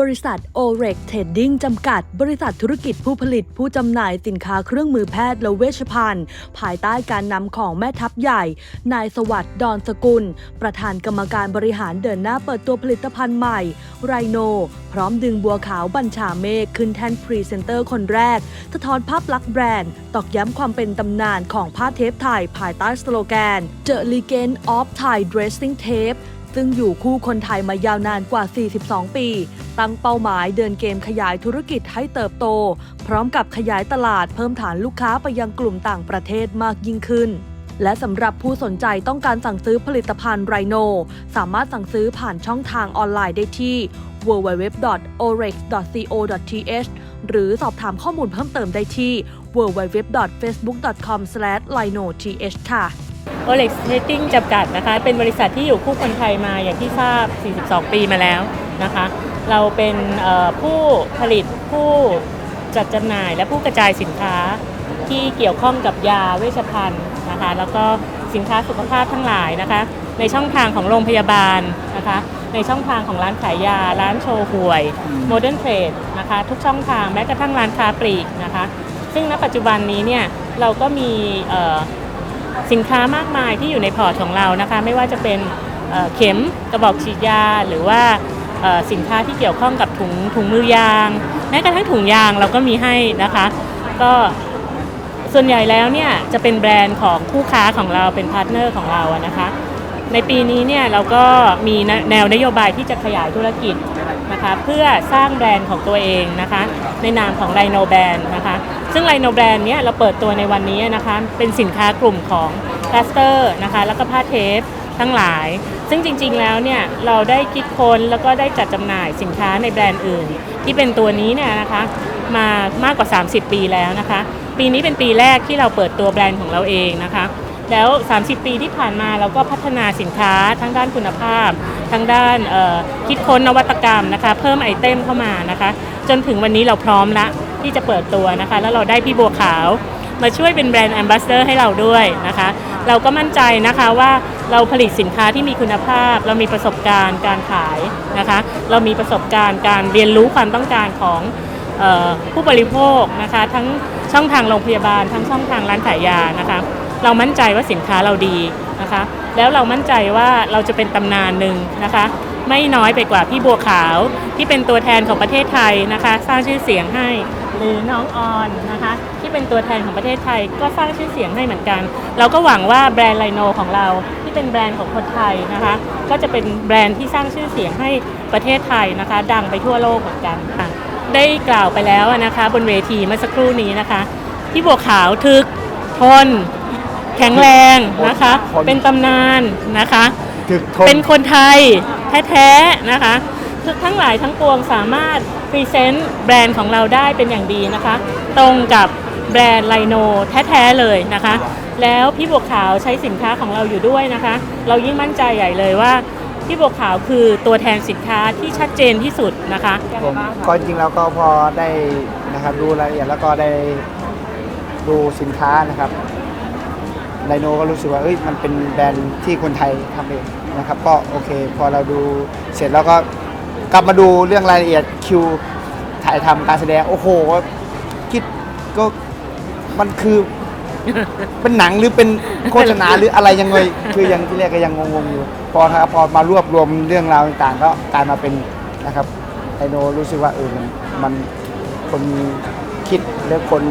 บริษัท o r e x Trading จำกัด บริษัทธุรกิจผู้ผลิตผู้จำหน่ายสินค้าเครื่องมือแพทย์และเวชภัณฑ์ ภายใต้การนำของแม่ทัพใหญ่ นายสวัสด์ดอนสกุล ประธานกรรมการบริหารเดินหน้าเปิดตัวผลิตภัณฑ์ใหม่ ไรโน พร้อมดึงบัวขาวบัญชาเมฆขึ้นแทนพรีเซนเตอร์คนแรก สะท้อนภาพลักษณ์แบรนด์ ตอกย้ำความเป็นตำนานของผ้าเทปไทย ภายใต้สโลแกน The Legend of Thai Dressing Tape ซึ่งอยู่คู่คนไทยมายาวนานกว่า 42 ปี ตั้งเป้าหมายเดินเกมขยายธุรกิจให้เติบโต พร้อมกับขยายตลาดเพิ่มฐานลูกค้าไปยังกลุ่มต่างประเทศมากยิ่งขึ้น และสำหรับผู้สนใจต้องการสั่งซื้อผลิตภัณฑ์ไรโน สามารถสั่งซื้อผ่านช่องทางออนไลน์ได้ที่ www.orex.co.th หรือสอบถามข้อมูลเพิ่มเติมได้ที่ www.facebook.com/linoth ค่ะ โอเล็กซ์เทตติ้งจำกัดนะคะ เป็นบริษัทที่อยู่คู่คนไทยมาอย่างที่ทราบ 42 ปีมาแล้วนะคะ เราเป็นเอ่อผู้ผลิตผู้จัดจำหน่ายและผู้กระจายสินค้าที่เกี่ยวข้องกับยาเวชภัณฑ์นะคะ แล้วก็สินค้าสุขภาพทั้งหลายนะคะ ในช่องทางของโรงพยาบาลนะคะ ในช่องทางของร้านขายยา ร้านโชว์หวยโมเดิร์นเทรดนะคะ ทุกช่องทางแม้กระทั่งร้านค้าปลีกนะคะ ซึ่งณปัจจุบันนี้เนี่ยเราก็มีเอ่อ สินค้ามากมายที่อยู่ในพอร์ตของเรานะคะ ไม่ว่าจะเป็นเเข็มกระบอกฉีดยา หรือว่าสินค้าที่เกี่ยวข้องกับถุงถุงมือยางแม้กระทั่งถุงยางเราก็มีให้นะคะ ก็ส่วนใหญ่แล้วเนี่ยจะเป็นแบรนด์ของคู่ค้าของเราเป็นพาร์ทเนอร์ของเราอะนะคะ ในปีนี้เนี่ยเราก็มีแนวนโยบายที่จะขยายธุรกิจนะคะ เพื่อสร้างแบรนด์ของตัวเองนะคะ ในนามของไ i โนแบรนด์นะคะ ซึ่งไ i โนแบรนด์เนี้ยเราเปิดตัวในวันนี้นะคะ เป็นสินค้ากลุ่มของพลาสเตอร์นะคะแล้วก็ผ้าเทปทั้งหลาย ซึ่งจริงๆแล้วเนี่ยเราได้คิดค้นแล้วก็ได้จัดจำหน่ายสินค้าในแบรนด์อื่น ที่เป็นตัวนี้เนี่ยนะคะมามากกว่า 30 ปีแล้วนะคะ ปีนี้เป็นปีแรกที่เราเปิดตัวแบรนด์ของเราเองนะคะ แล้ว 30 ปีที่ผ่านมาเราก็พัฒนาสินค้าทั้งด้านคุณภาพ ทั้งด้านคิดค้นนวัตกรรมนะคะ เพิ่มไอเทมเข้ามานะคะ จนถึงวันนี้เราพร้อมละ ที่จะเปิดตัวนะคะ แล้วเราได้พี่บัวขาวมาช่วยเป็นแบรนด์แอมบาสเดอร์ให้เราด้วยนะคะ เราก็มั่นใจนะคะว่าเราผลิตสินค้าที่มีคุณภาพ เรามีประสบการณ์การขายนะคะ เรามีประสบการณ์การเรียนรู้ความต้องการของออผู้บริโภคนะคะ ทั้งช่องทางโรงพยาบาล ทั้งช่องทางร้านขายยานะคะ เรามั่นใจว่าสินค้าเราดีนะคะ แล้วเรามั่นใจว่าเราจะเป็นตำนานหนึ่งนะคะ ไม่น้อยไปกว่าพี่บัวขาวที่เป็นตัวแทนของประเทศไทยนะคะ สร้างชื่อเสียงให้ หรือน้องออนนะคะ ที่เป็นตัวแทนของประเทศไทยก็สร้างชื่อเสียงให้เหมือนกัน เราก็หวังว่าแบรนด์ไลโนของเราที่เป็นแบรนด์ของคนไทยนะคะ ก็จะเป็นแบรนด์ที่สร้างชื่อเสียงให้ประเทศไทยนะคะ ดังไปทั่วโลกเหมือนกันค่ะได้กล่าวไปแล้วนะคะ บนเวทีเมื่อสักครู่นี้นะคะ ที่บัวขาวทึกทน แข็งแรงนะคะทนเป็นตำนานนะคะถึกทนเป็นคนไทยแท้ๆนะคะคือ ทั้งหลายทั้งปวงสามารถพรีเซนต์แบรนด์ของเราได้เป็นอย่างดีนะคะ ตรงกับแบรนด์ไลโนแท้ๆเลยนะคะ แล้วพี่บัวขาวใช้สินค้าของเราอยู่ด้วยนะคะ เรายิ่งมั่นใจใหญ่เลยว่าพี่บัวขาวคือตัวแทนสินค้าที่ชัดเจนที่สุดนะคะผมก็จริงแล้วก็พอได้นะครับดูรายละเอียดแล้วก็ได้ดูสินค้านะครับไดโนก็รู้สึกว่าเอ้ยมันเป็นแบรนด์ที่คนไทยทำเองนะครับ ก็โอเค พอเราดูเสร็จแล้วก็ กลับมาดูเรื่องรายละเอียดคิวถ่ายทำการแสดง โอ้โห คิดก็มันคือ เป็นหนังหรือเป็นโฆษณาหรืออะไรยังไงคือยังที่แรกก็ยังงงๆอยู่ พอนะครับพอมารวบรวมเรื่องราวต่างๆ ก็กลายมาเป็นนะครับไอโนรู้สึกว่าเออมันมันคนคิดและคน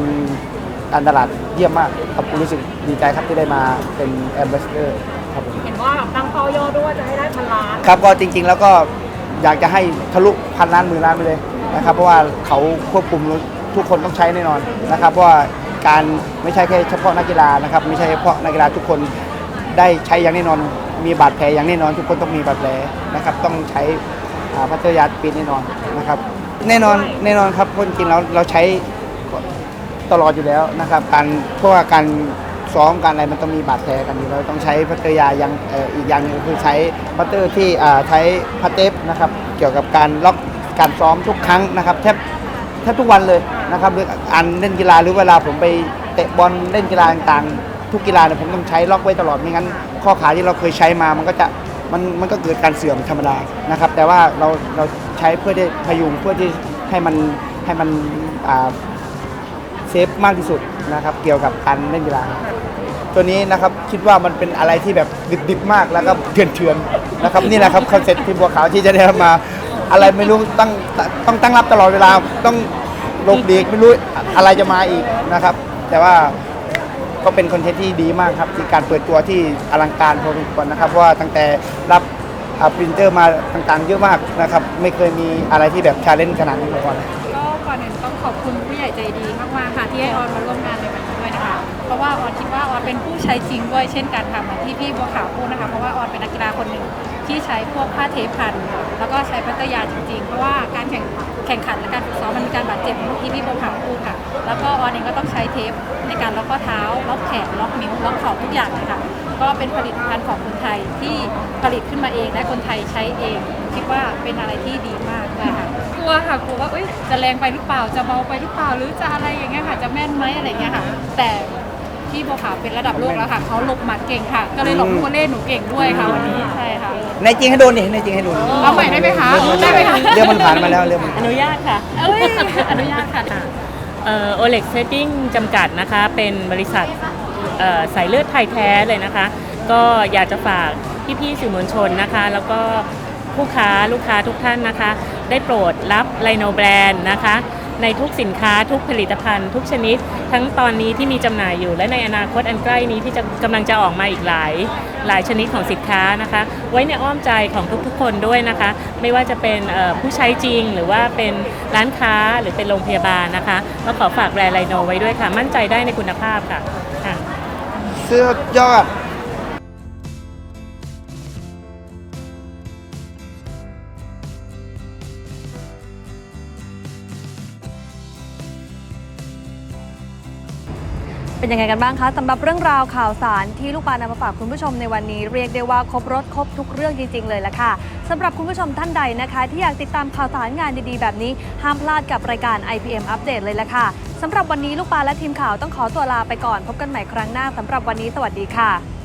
การตลาดเยี่ยมมากครับรู้สึกดีใจครับที่ได้มาเป็นแอมบาสเดอร์ครับผม เห็นว่าตั้งเป้ายอดด้วยจะให้ได้พันล้าน ครับก็จริงๆแล้วก็ อยากจะให้ทะลุพันล้านหมื่นล้านไปเลยนะครับ เพราะว่าเขาควบคุมทุกคนต้องใช้แน่นอนนะครับเพราะว่าการไม่ใช่แค่เฉพาะนักกีฬานะครับไม่ใช่เฉพาะนักกีฬาทุกคนได้ใช้อย่างแน่นอน มีบาดแผลอย่างแน่นอน ทุกคนต้องมีบาดแผลนะครับต้องใช้พัทยาปีนแน่นอนนะครับ แน่นอนแน่นอนครับเพราะจริงๆแล้วเราใช้ตลอดอยู่แล้วนะครับการเพราะว่าการ ซ้อมการอะไรมันต้องมีบาดแผลกันอยู่แล้วต้องใช้พัทยายังเอ่ออีกอย่างหนึงคือใช้พัตเตอร์ที่ใช้พัตเทปนะครับเกี่ยวกับการล็อกการซ้อมทุกครั้งนะครับแทบแทบทุกวันเลยนะครับหรืออันเล่นกีฬาหรือเวลาผมไปเตะบอลเล่นกีฬาต่างๆ ทุกกีฬาเนี่ยผมต้องใช้ล็อกไว้ตลอดไม่งั้น ข้อขาที่เราเคยใช้มามันก็จะมันมันก็เกิดการเสื่อมธรรมดานะครับ แต่ว่าเราเราใช้เพื่อที่พยุงเพื่อที่ให้มันให้มันอ่า เซฟมากที่สุดนะครับ เกี่ยวกับการเล่นกีฬาตัวนี้นะครับคิดว่ามันเป็นอะไรที่แบบดิบๆมากแล้วก็เถื่อนๆนะครับนี่แหละครับคอนเซ็ปต์ทีมบัวขาวที่จะได้มาอะไรไม่รู้ต้องต้องตั้งรับตลอดเวลาต้องหลบดีกไม่รู้อะไรจะมาอีกนะครับ แต่ว่าก็เป็นคอนเทนต์ที่ดีมากครับที่การเปิดตัวที่อลังการพอสมควรนะครับเพราะว่าตั้งแต่รับปรินเตอร์มาต่างๆเยอะมากนะครับ ไม่เคยมีอะไรที่แบบชาเลนจ์ขนาดนี้มาก่อนก็ก่อนอื่นต้อง ขอบคุณผู้ใหญ่ใจดีมากๆค่ะที่ให้ออนมาร่วมงานในวันนี้ด้วยนะคะ เพราะว่าออนคิดว่าออนเป็นผู้ใช้จริงด้วยเช่นกันค่ะเหมือนที่พี่บัวขาวพูดนะคะเพราะว่าออนเป็นนักกีฬาคนหนึ่งที่ใช้พวกผ้าเทปพัน แล้วก็ใช้พัตยาจริงๆ เพราะว่าการแข่งแข่งขันและการฝึกซ้อมมันมีการบาดเจ็บอย่างที่พี่บัวขาวพูดค่ะ แล้วก็ออนเองก็ต้องใช้เทปในการล็อกข้อเท้าล็อกแขนล็อกนิ้วล็อกเข่าทุกอย่างเลยค่ะ ก็เป็นผลิตภัณฑ์ของคนไทยที่ผลิตขึ้นมาเองและคนไทยใช้เอง คิดว่าเป็นอะไรที่ดีมากเลยค่ะกลัวค่ะกลัวว่าเอ้ยจะแรงไปหรือเปล่าจะเบาไปหรือเปล่าหรือจะอะไรอย่างเงี้ยค่ะ จะแม่นไหมอะไรอย่างเงี้ยค่ะ แต่พี่บัวขาวเป็นระดับโลกแล้วค่ะเขาหลบหมัดเก่งค่ะ ก็เลยหลบลูกวอลเล่หนูเก่งด้วยค่ะวันนี้ใช่ค่ะในจริงให้โดนดิในจริงให้โดนเอาใหม่ได้ไหมคะได้ไหมคะเรื่องมันผ่านมาแล้วเรื่องมันอนุญาตค่ะเอ้ยอนุญาตค่ะโอเล็กเซตติ้งจำกัดนะคะ เป็นบริษัทเอ่อ สายเลือดไทยแท้เลยนะคะ ก็อยากจะฝากพี่ๆสื่อมวลชนนะคะ แล้วก็ผู้ค้าลูกค้าทุกท่านนะคะ ได้โปรดรับไลโนแบรนด์นะคะ ในทุกสินค้าทุกผลิตภัณฑ์ ทุกชนิด ทั้งตอนนี้ที่มีจำหน่ายอยู่ และในอนาคตอันใกล้นี้ที่จะกำลังจะออกมาอีกหลาย หลายชนิดของสินค้านะคะ ไว้ในอ้อมใจของทุกๆคนด้วยนะคะ ไม่ว่าจะเป็นผู้ใช้จริง หรือว่าเป็นร้านค้าหรือเป็นโรงพยาบาลนะคะก็ขอฝากแบรนด์ไลโนไว้ด้วยค่ะ มั่นใจได้ในคุณภาพค่ะค่ะ สื้อยอดเป็นยังไงกันบ้างคะสำหรับเรื่องราวข่าวสารที่ลูกปานำมาฝากคุณผู้ชมในวันนี้ เรียกได้ว่าครบรถครบทุกเรื่องจริง ๆ เลยละค่ะสำหรับคุณผู้ชมท่านใดนะคะ ที่อยากติดตามข่าวสารงานดีๆ แบบนี้ ห้ามพลาดกับรายการ IPM อัปเดตเลยละค่ะ สำหรับวันนี้ลูกปลาและทีมข่าวต้องขอตัวลาไปก่อน พบกันใหม่ครั้งหน้าสำหรับวันนี้สวัสดีค่ะ